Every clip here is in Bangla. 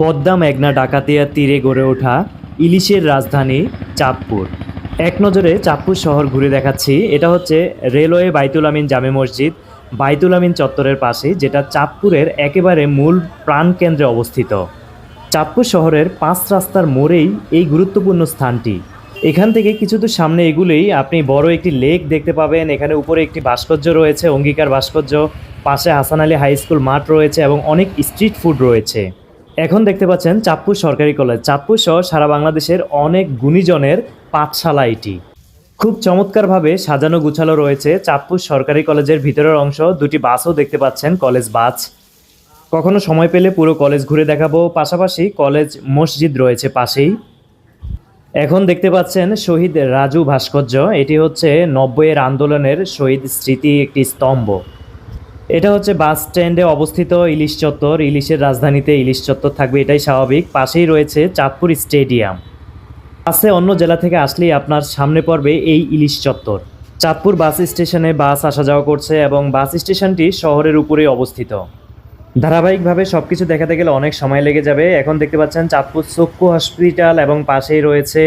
পদ্মা মেঘনা ডাকাতিয়া তীরে গড়ে ওঠা ইলিশের রাজধানী চাঁদপুর। এক নজরে চাঁদপুর শহর ঘুরে দেখাচ্ছি, এটা হচ্ছে রেলওয়ে বাইতুল আমিন জামে মসজিদ, বাইতুল আমিন চত্বরের পাশে যেটা চাঁদপুরের একেবারে মূল প্রাণকেন্দ্রে অবস্থিত। চাঁদপুর শহরের পাঁচ রাস্তার মোড়েই এই গুরুত্বপূর্ণ স্থানটি। এখান থেকে কিছু দূর সামনে এগুলেই আপনি বড় একটি লেক দেখতে পাবেন, এখানে উপরে একটি ভাস্কর্য রয়েছে, অঙ্গীকার ভাস্কর্য, পাশে হাসান আলী হাই স্কুল মাঠ রয়েছে এবং অনেক স্ট্রিট ফুড রয়েছে। এখন দেখতে পাচ্ছেন চাঁদপুর সরকারি কলেজ। চাঁদপুর সহ সারা বাংলাদেশের অনেক গুণীজনের পাঠশালা এটি। খুব চমৎকারভাবে সাজানো গুছালো রয়েছে চাঁদপুর সরকারি কলেজের ভিতরের অংশ। দুটি বাসও দেখতে পাচ্ছেন কলেজ বাস। কখনো সময় পেলে পুরো কলেজ ঘুরে দেখাবো। পাশাপাশি কলেজ মসজিদ রয়েছে পাশেই। এখন দেখতে পাচ্ছেন শহীদ রাজু ভাস্কর্য। এটি হচ্ছে নব্বইয়ের আন্দোলনের শহীদ স্মৃতি একটি স্তম্ভ। এটা হচ্ছে বাস স্ট্যান্ডে অবস্থিত ইলিশ চত্বর। ইলিশের রাজধানীতে ইলিশ চত্বর থাকবে, এটাই স্বাভাবিক। পাশেই রয়েছে চাঁদপুর স্টেডিয়াম। বাসে অন্য জেলা থেকে আসলেই আপনার সামনে পড়বে এই ইলিশ চত্বর। চাঁদপুর বাস স্টেশনে বাস আসা যাওয়া করছে এবং বাস স্টেশনটি শহরের উপরেই অবস্থিত। ধারাবাহিকভাবে সব কিছু দেখাতে গেলে অনেক সময় লেগে যাবে। এখন দেখতে পাচ্ছেন চাঁদপুর চক্ষু হসপিটাল এবং পাশেই রয়েছে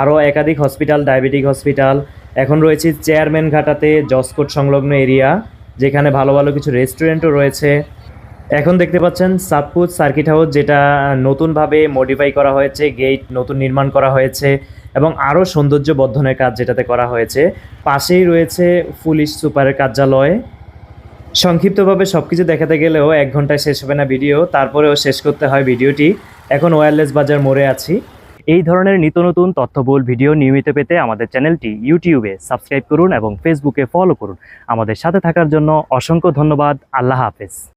আরও একাধিক হসপিটাল, ডায়াবেটিক হসপিটাল। এখন রয়েছে চেয়ারম্যান ঘাটাতে জসকোট সংলগ্ন এরিয়া। যেখানে ভালো ভালো কিছু রেস্টুরেন্টও রয়েছে। এখন দেখতে পাচ্ছেন চাঁদপুর সার্কিট হাউস যেটা নতুনভাবে মডিফাই করা হয়েছে গেট নতুন নির্মাণ করা হয়েছে, এবং আরও সৌন্দর্য বর্ধনের কাজ যেটাতে করা হয়েছে। পাশেই রয়েছে পুলিশ সুপারের কার্যালয়। সংক্ষিপ্তভাবে সব কিছু দেখাতে গেলেও এক ঘন্টায় শেষ হবে না ভিডিও, তারপরেও শেষ করতে হয় ভিডিওটি। এখন ওয়্যারলেস বাজার মোড়ে আছি। এই ধরনের নিত্য নতুন তথ্যবহুল ভিডিও নিয়মিত পেতে আমাদের চ্যানেলটি ইউটিউবে সাবস্ক্রাইব করুন এবং ফেসবুকে ফলো করুন। আমাদের সাথে থাকার জন্য অসংখ্য ধন্যবাদ। আল্লাহ হাফেজ।